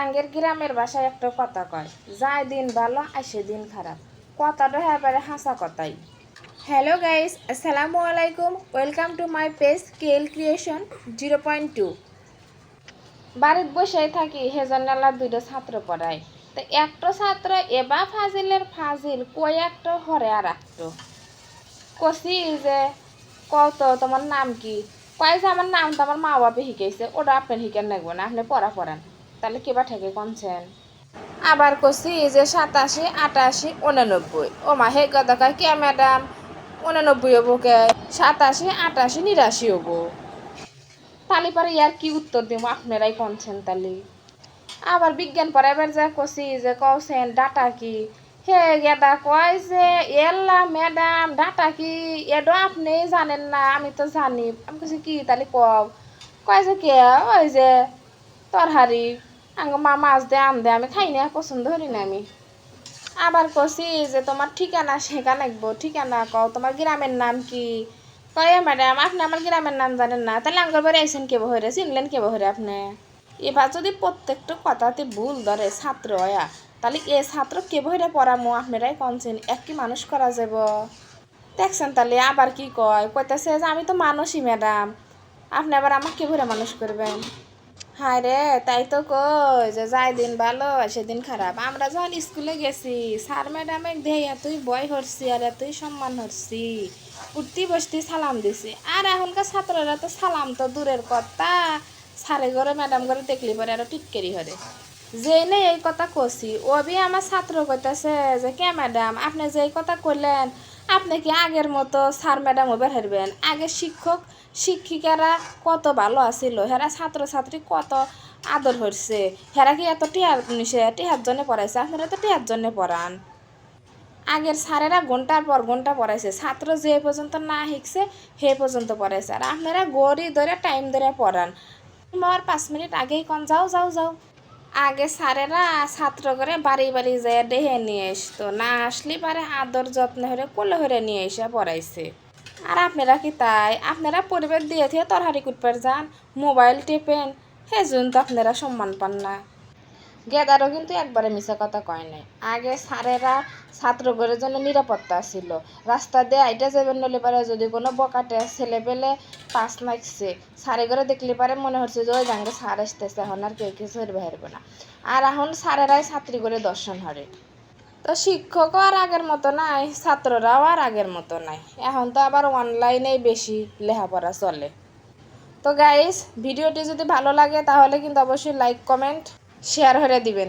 আঙ্গের গ্রামের বাসায় একটা কথা কয়, যায় দিন ভালো, আসে দিন খারাপ। কথাটা পারে হাসা কথাই। হ্যালো গাইস আসসালামু আলাইকুম ওয়েলকাম টু মাই পেজ কেল ক্রিয়েশন জিরো পয়েন্ট টু বাড়িতে বসেই থাকি হেজন্নালার দুটো ছাত্র পড়ায়। তো একটা ছাত্র এবা ফাজিলের ফাজিল, কই একটা হরে আর একটো? কষি যে কত তোমার নাম কি? কয় যে আমার নাম তো আমার মা বাপে শিখাইছে, ওটা আপনার শিখান লাগবে না, আপনি পড়া পড়ান। তাহলে কেবা থেকে কনছেন? আবার কষি যে সাতাশি, আটাশি, উনানব্বই। ও মা, হে কথা কয় কে ম্যাডাম? উনানব্বই হব কে? সাতাশি, আটাশি, নিরাশি হব। তালি পরে ইয়ার কি উত্তর দিব আপনারাই কনছেন তালি আবার বিজ্ঞান পড়াইবার যা কছি যে কছেন ডাটা কি? হে গেদা কয় যে, এল্লা ম্যাডাম, ডাটা কি? এডো আপনি জানেন না, আমি তো জানি। আমি কইছি কি তাহলে কও? কয় যে কে? ওই যে তরহারি। আঙ্গ মা মাছ দে, আম দে, আমি খাই না, পছন্দ করি না আমি। আবার কষি যে তোমার ঠিকানা শেখা লাগবো, ঠিকানা কও, তোমার গ্রামের নাম কি? কয়ে, ম্যাডাম, আপনি আমার গ্রামের নাম জানেন না, তাহলে আঙ্গর বাড়ি আইসেন কে বহরে, চিনলেন কে বহরে আপনি? এবার যদি প্রত্যেকটা কথাতে ভুল ধরে ছাত্র হয়া, তাহলে এ ছাত্র কে বহরে পড়ামো? আপনারাই কনছেন এক কি মানুষ করা যাব। দেখছেন তাহলে, আবার কি কয়? কইতেছে যে আমি তো মানুষই, ম্যাডাম। আপনি আবার আমাকে ভরে মানুষ করবেন। হায় রে, তাই তো কই যে যাই দিন ভালো, সেদিন খারাপ। আমরা যখন স্কুলে গেছি, স্যার ম্যাডামে দেই, এতই বয় হরছি আর এতই সম্মান হরছি উঠতি বসতি সালাম দিছি। আর এখনকার ছাত্ররা তো সালাম তো দূরের কথা। স্যারে ঘরে, ম্যাডাম ঘরে দেখলি পরে আরও টিটকেরি হরে যে নেই এই কথা কছি। ও বি আমার ছাত্র কইতাছে যে, কে ম্যাডাম, আপনি যে এই কথা কইলেন আপনি কি আগের মতো স্যার ম্যাডাম বের হারবেন আগে শিক্ষক, শিক্ষিকারা কত ভালো আছিল, হেরা ছাত্র ছাত্রী কত আদর হচ্ছে হেরা কি এত টিহার নিছে টিহার জন্য পড়াইছে? আপনারা তো টিহার জন্য পড়ান। আগের স্যারেরা ঘণ্টার পর ঘণ্টা পড়াইছে। ছাত্র যে পর্যন্ত না শিখছে সে পর্যন্ত পড়াইছে। আর আপনারা গড়ি ধরে টাইম ধরে পড়ান। আমার পাঁচ মিনিট আগেই কন, যাও যাও যাও। আগে স্যারেরা ছাত্র করে বাড়ি বাড়ি যেয়ে ডেহে নিয়ে আসতো। না আসলে পারে আদর যত্ন হরে কোলে হরে নিয়ে এসে পড়াইছে। আর আপনারা কি তাই? আপনারা পরিবার দিয়ে থেকে তরহারি কুটপার যান, মোবাইল টেপেন হেজুন তো আপনারা সম্মান পান না। গেদারও কিন্তু একবারে মিশা কথা কয় নাই। আগে স্যারেরা ছাত্রগণের জন্য নিরাপত্তা ছিল রাস্তা দিয়ে আইটা যাবেন নলে পারে যদি কোনো বকাটে ছেলে পেলে পাস লাগছে সারে ঘরে দেখলে পারে মনে হচ্ছে যে, ওই জাঙ্গে সার আসতেছে, এখন আর কেউ কিছু হারবে না। আর এখন সারেরাই ছাত্রী করে দর্শন হরে। তো শিক্ষকও আর আগের মতো নাই, ছাত্ররাও আর আগের মতো নাই। এখন তো আবার অনলাইনেই বেশি লেখাপড়া চলে। তো গাইস ভিডিওটি যদি ভালো লাগে তাহলে কিন্তু অবশ্যই লাইক কমেন্ট শেয়ার করে দিবেন।